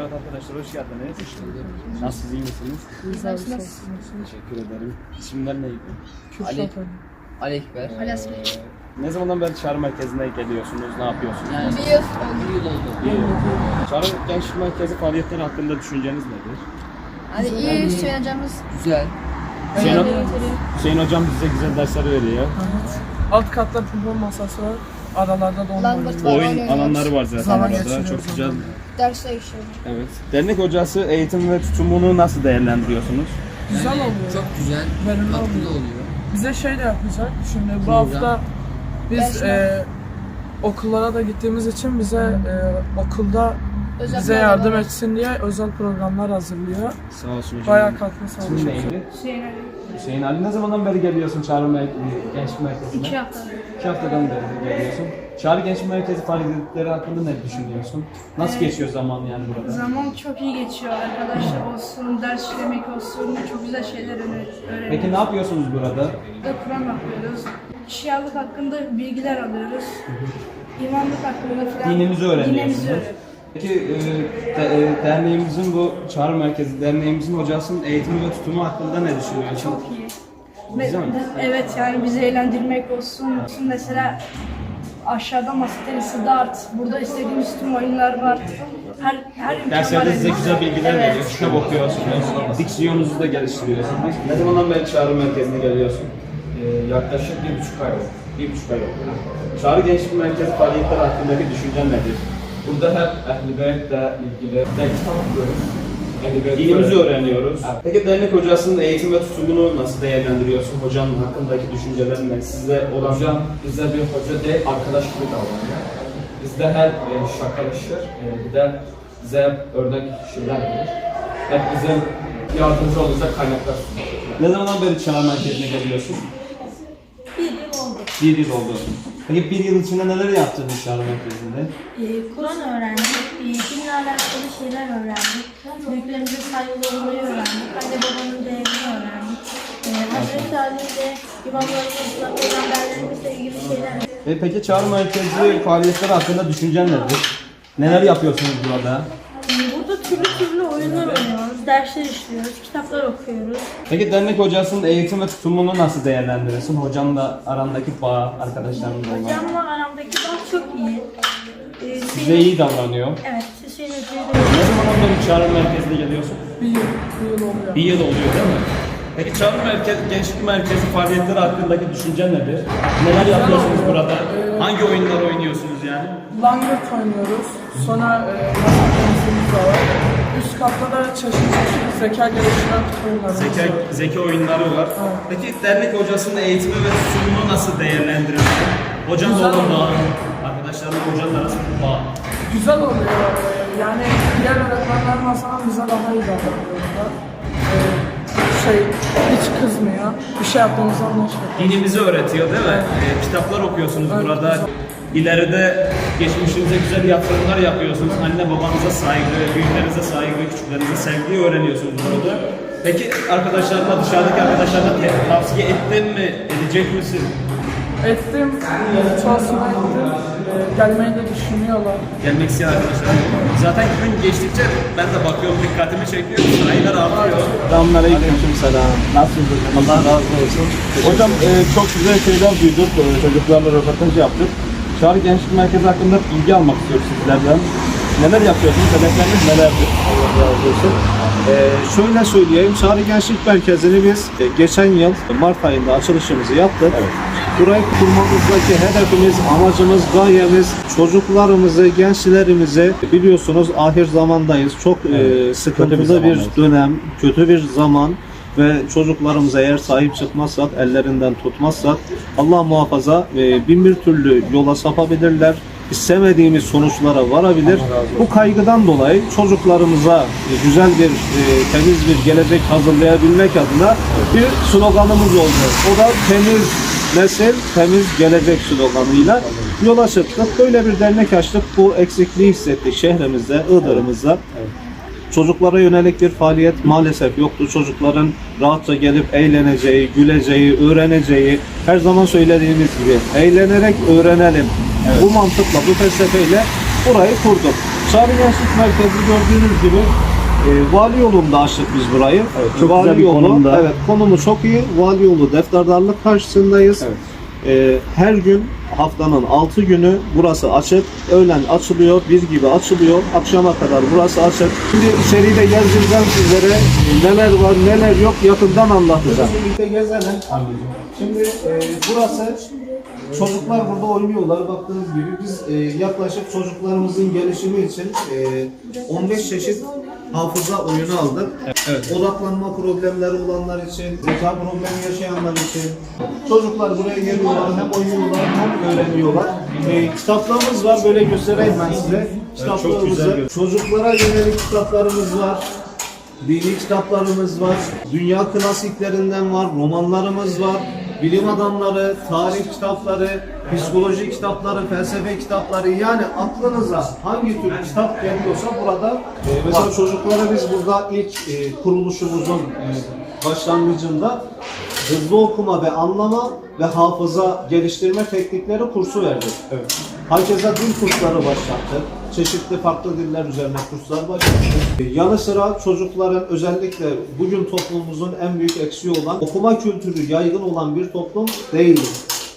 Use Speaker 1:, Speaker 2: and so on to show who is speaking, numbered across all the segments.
Speaker 1: Evet arkadaşlar hoş geldiniz. Nasılsınız iyi misiniz? Teşekkür ederim. İsimler neydi?
Speaker 2: Ali. Ali Ekber.
Speaker 1: Ee, ne zamandan beri çağrı merkezine geliyorsunuz? Ne yapıyorsunuz?
Speaker 2: Yani
Speaker 3: Bir yıl
Speaker 2: bir yıl oldu.
Speaker 1: Çağrı Gençlik Merkezi faaliyetleri hakkında düşünceniz nedir?
Speaker 3: Hani iyi söyleyeceğimiz
Speaker 2: Güzel.
Speaker 1: Hüseyin, Hüseyin hocam bize güzel dersler veriyor.
Speaker 4: Alt katta futbol masası var. Aralarda da
Speaker 3: Langırt var.
Speaker 1: Oyun
Speaker 3: oynuyoruz.
Speaker 1: alanları var zaten
Speaker 4: Zaman geçiriyoruz
Speaker 1: Çok güzel.
Speaker 4: onlarla.
Speaker 3: dersle işliyoruz.
Speaker 1: Evet. Dernek hocası eğitim ve tutumunu nasıl değerlendiriyorsunuz?
Speaker 4: Güzel oluyor.
Speaker 2: Çok güzel.
Speaker 4: Verimli
Speaker 2: Katkılı
Speaker 4: oluyor.
Speaker 2: oluyor.
Speaker 4: Bize şey de yapacak. Şimdi bu
Speaker 2: Program.
Speaker 4: hafta biz e, okullara da gittiğimiz için bize e, okulda
Speaker 3: Özel
Speaker 4: bize yardım
Speaker 3: programlar.
Speaker 4: etsin diye özel programlar hazırlıyor.
Speaker 1: Sağ olsun hocam.
Speaker 4: Bayağı katkı sağlıyor.
Speaker 1: neydi? Hüseyin Ali ne zamandan beri geliyorsun Çağrı Mer- Gençlik Merkezi'ne?
Speaker 3: İki hafta.
Speaker 1: İki haftadan beri geliyorsun. Çağrı Gençlik Merkezi faaliyetleri hakkında ne düşünüyorsun? Nasıl geçiyor zaman yani burada?
Speaker 5: Zaman çok iyi geçiyor. Arkadaşlar olsun, ders işlemek olsun. Çok güzel şeyler öğre- öğreniyoruz.
Speaker 1: Peki ne yapıyorsunuz burada?
Speaker 5: Burada Kur'an okuyoruz. Şialık hakkında bilgiler alıyoruz. İmanlık hakkında falan.
Speaker 1: Dinimizi öğreniyorsunuz.
Speaker 5: Dinimizi öğreniyoruz.
Speaker 1: Peki e, de- e, derneğimizin bu Çağrı Merkezi derneğimizin hocasının eğitimi ve tutumu hakkında ne düşünüyorsun?
Speaker 5: Çok iyi.
Speaker 1: Güzel mi?
Speaker 5: Evet yani bizi eğlendirmek olsun. Mesela aşağıda masa tenisi, dart. Burada istediğimiz tüm oyunlar var. Her, her imkan var
Speaker 1: Derslerde size
Speaker 5: elimizde.
Speaker 1: güzel bilgiler
Speaker 5: Evet.
Speaker 1: veriyor, kitap okuyorsunuz, diksiyonunuzu da geliştiriyorsunuz. Ne zamandan beri Çağrı Merkezi'ne geliyorsun?
Speaker 6: Ee, yaklaşık bir buçuk ay oldu.
Speaker 1: Bir buçuk ay oldu. Çağrı Gençlik Merkezi faaliyetleri hakkındaki düşüncen nedir?
Speaker 6: Burada hep Ehl-i Beyt'le ilgili de kitap okuyoruz. Ehl-i Beyt
Speaker 1: Dinimizi
Speaker 6: öğren-
Speaker 1: öğreniyoruz. Peki dernek hocasının eğitim ve tutumunu nasıl değerlendiriyorsun? Hocanın hakkındaki düşüncelerin ne? Size olan
Speaker 6: Hocam bize bir hoca değil, arkadaş gibi davranıyor. Bizde her e, şakalaşır, e, bir de bize örnek şeyler verir. Hep bizim yardımcı olacak kaynaklar sunuyor.
Speaker 1: Ne zamandan beri Çağrı Merkezi'ne geliyorsun?
Speaker 7: Bir yıl oldu.
Speaker 1: Bir yıl oldu. Peki bir yıl içinde neler yaptınız Çağrı Merkezi'nde?
Speaker 7: Ee, Kur'an öğrendik, ee, dinle alakalı şeyler öğrendik, büyüklerimize saygılı olmayı öğrendik, anne babanın değerini öğrendik. Ee, Hazreti Ali ile imamlarımızla, peygamberlerimizle ilgili şeyler
Speaker 1: E peki Çağrı Merkezi faaliyetleri hakkında düşüncen nedir? Neler yapıyorsunuz burada?
Speaker 7: Türlü türlü oyunlar oynuyoruz, dersler işliyoruz, kitaplar okuyoruz.
Speaker 1: Peki dernek hocasının eğitim ve tutumunu nasıl değerlendirirsin? Hocanla arandaki bağ, arkadaşlarınla olan.
Speaker 7: Hocamla aramdaki bağ çok iyi. Ee,
Speaker 1: Size
Speaker 7: Hüseyin-
Speaker 1: iyi davranıyor.
Speaker 7: Evet, Hüseyin Hoca'ya da
Speaker 1: Ne zamandan beri Çağrı Merkezi'ne geliyorsun?
Speaker 4: Bir yıl, bir yıl oluyor.
Speaker 1: Bir yıl oluyor değil mi? Peki Çağrı Merkez, Gençlik Merkezi faaliyetleri hakkındaki düşüncen nedir? Neler yapıyorsunuz burada? Hangi oyunlar oynuyorsunuz yani?
Speaker 4: Langırt oynuyoruz. Sonra e, masa tenisimiz de var. Üst katta da çeşit çeşit zeka geliştiren oyunlarımız
Speaker 1: Zeka,
Speaker 4: var.
Speaker 1: zeka oyunları var. Peki dernek hocasının eğitimi ve tutumunu nasıl değerlendirirsin? Hocanla
Speaker 4: Güzel
Speaker 1: olan
Speaker 4: oluyor.
Speaker 1: bağ, arkadaşlarla hocanın arasında bağ.
Speaker 4: Güzel oluyor. Yani diğer öğretmenler nazaran bize daha iyi davranıyorlar. Şey hiç kızmıyor. Bir şey yaptığımızı anlaşılıyor.
Speaker 1: Dinimizi öğretiyor değil mi? Ee, kitaplar okuyorsunuz burada. İleride geçmişinize güzel yatırımlar yapıyorsunuz. Anne babanıza saygı, büyüklerinize saygı, küçüklerinize sevgiyi öğreniyorsunuz burada. Peki arkadaşlarına, dışarıdaki arkadaşlarına te- tavsiye ettin mi? Edecek misin?
Speaker 4: Ettim, çoğusuna ettim. Ee, gelmeyi de düşünüyorlar.
Speaker 1: Gelmek isteyen arkadaşlar. Zaten gün geçtikçe ben de bakıyorum dikkatimi çekiyor. Sayılar artıyor. Selamünaleyküm. selam. Nasılsınız? Allah razı olsun. Hocam e, çok güzel şeyler duyduk. E, çocuklarla röportaj yaptık. Çağrı Gençlik Merkezi hakkında bilgi almak istiyoruz sizlerden. Neler yapıyorsunuz? Hedefleriniz nelerdir?
Speaker 8: Allah razı olsun. Ee, şöyle söyleyeyim, Çağrı Gençlik Merkezi'ni biz e, geçen yıl Mart ayında açılışımızı yaptık. Burayı kurmamızdaki hedefimiz, amacımız, gayemiz çocuklarımızı, gençlerimizi biliyorsunuz ahir zamandayız. Çok e, sıkıntılı bir, dönem, kötü bir zaman ve çocuklarımıza eğer sahip çıkmazsak, ellerinden tutmazsak Allah muhafaza e, bin bir türlü yola sapabilirler istemediğimiz sonuçlara varabilir. Bu kaygıdan dolayı çocuklarımıza e, güzel bir, e, temiz bir gelecek hazırlayabilmek adına bir sloganımız oldu. O da temiz nesil, temiz gelecek sloganıyla yola çıktık. Böyle bir dernek açtık. Bu eksikliği hissettik şehrimizde, Iğdır'ımızda. Çocuklara yönelik bir faaliyet maalesef yoktu. Çocukların rahatça gelip eğleneceği, güleceği, öğreneceği, her zaman söylediğimiz gibi eğlenerek öğrenelim. Bu mantıkla, bu felsefeyle burayı kurduk. Çağrı Gençlik Merkezi gördüğünüz gibi e, Vali yolunda açtık biz burayı.
Speaker 1: çok
Speaker 8: Vali
Speaker 1: güzel bir
Speaker 8: yolu,
Speaker 1: konumda.
Speaker 8: Evet, konumu çok iyi. Vali yolu defterdarlık karşısındayız. E, her gün haftanın 6 günü burası açık. Öğlen açılıyor, bir gibi açılıyor. Akşama kadar burası açık. Şimdi içeriği de gezdireceğim sizlere. Neler var, neler yok yakından anlatacağım. Birlikte gezelim. Şimdi e, burası Çocuklar burada oynuyorlar. Baktığınız gibi biz e, yaklaşık çocuklarımızın gelişimi için e, 15 çeşit hafıza oyunu aldık. Odaklanma problemleri olanlar için, zeka problemi yaşayanlar için. Çocuklar buraya geliyorlar, hem oynuyorlar hem öğreniyorlar. E, kitaplarımız var, böyle göstereyim ben size. Kitaplarımızı. Çocuklara yönelik kitaplarımız var. Dini kitaplarımız var, dünya klasiklerinden var, romanlarımız var, bilim adamları, tarih kitapları, psikoloji kitapları, felsefe kitapları yani aklınıza hangi tür kitap geliyorsa burada e, mesela çocuklara biz burada ilk e, kuruluşumuzun e, başlangıcında hızlı okuma ve anlama ve hafıza geliştirme teknikleri kursu verdik. Herkese dil kursları başlattık. Çeşitli farklı diller üzerine kurslar başlattık. Yanı sıra çocukların özellikle bugün toplumumuzun en büyük eksiği olan okuma kültürü yaygın olan bir toplum değildir.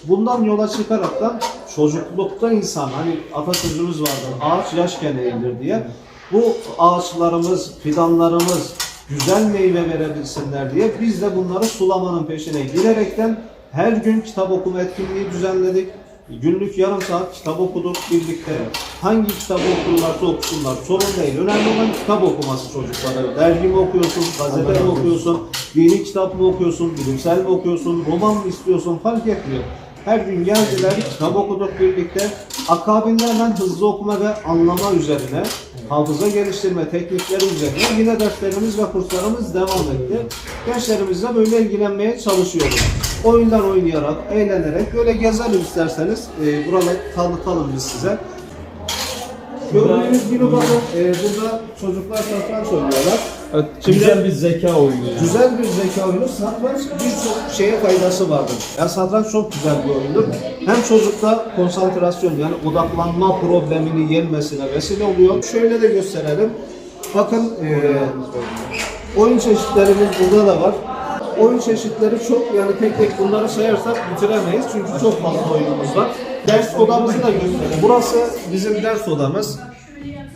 Speaker 8: Bundan yola çıkaraktan çocuklukta insan hani atasözümüz vardır ağaç yaşken eğilir diye bu ağaçlarımız, fidanlarımız güzel meyve verebilsinler diye biz de bunları sulamanın peşine girerekten her gün kitap okuma etkinliği düzenledik. Günlük yarım saat kitap okuduk birlikte. Hangi kitabı okurlarsa okusunlar. Sorun değil. Önemli olan kitap okuması çocuklara. Dergi mi okuyorsun, gazete mi okuyorsun, dini kitap mı okuyorsun, bilimsel mi okuyorsun, roman mı istiyorsun fark etmiyor. Her gün geldiler, kitap okuduk birlikte. Akabinde hızlı okuma ve anlama üzerine, hafıza geliştirme teknikleri üzerine yine derslerimiz ve kurslarımız devam etti. Gençlerimizle böyle ilgilenmeye çalışıyoruz. Oyunlar oynayarak, eğlenerek böyle gezelim isterseniz. E, buraları tanıtalım biz size. Gördüğünüz gibi bakın e, burada çocuklar satranç oynuyorlar.
Speaker 6: Evet, güzel bir zeka oyunu.
Speaker 8: Güzel bir zeka oyunu. Satranç birçok şeye faydası vardır. Yani satranç çok güzel bir oyundur. Hem çocukta konsantrasyon yani odaklanma problemini yenmesine vesile oluyor. Şöyle de gösterelim. Bakın e, oyun çeşitlerimiz burada da var. Oyun çeşitleri çok yani tek tek bunları sayarsak bitiremeyiz çünkü çok fazla oyunumuz var. Ders odamızı da gösterelim. Burası bizim ders odamız.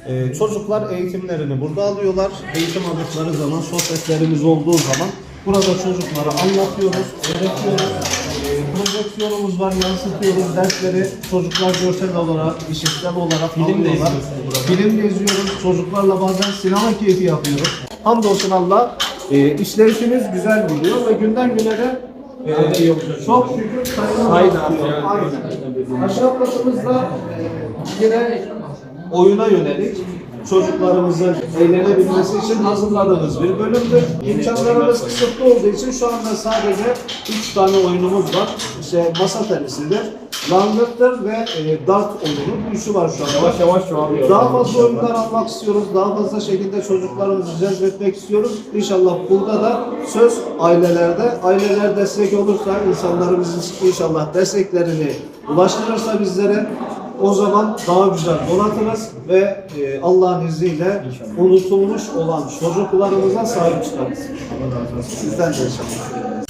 Speaker 8: Ee, çocuklar eğitimlerini burada alıyorlar. Eğitim aldıkları zaman, sohbetlerimiz olduğu zaman burada çocuklara anlatıyoruz, öğretiyoruz. Ee, projeksiyonumuz var, yansıtıyoruz dersleri. Çocuklar görsel olarak, işitsel olarak Film de Film de izliyoruz. Çocuklarla bazen sinema keyfi yapıyoruz. Hamdolsun Allah e, işleyişimiz güzel gidiyor ve günden güne de e, çok şükür sayılar artıyor. Katımızda e, yine oyuna yönelik çocuklarımızın eğlenebilmesi için hazırladığımız bir bölümdür. İmkanlarımız kısıtlı olduğu için şu anda sadece 3 tane oyunumuz var. İşte masa tenisidir, langırttır ve e, dart oyunu. Bu üçü var şu anda.
Speaker 6: Yavaş yavaş çoğalıyor.
Speaker 8: Daha fazla oyunlar almak istiyoruz. Daha fazla şekilde çocuklarımızı cezbetmek istiyoruz. İnşallah burada da söz ailelerde. Aileler destek olursa, insanlarımızın inşallah desteklerini ulaştırırsa bizlere o zaman daha güzel donatırız ve e, Allah'ın izniyle unutulmuş olan çocuklarımıza sahip çıkarız. Sizden de inşallah.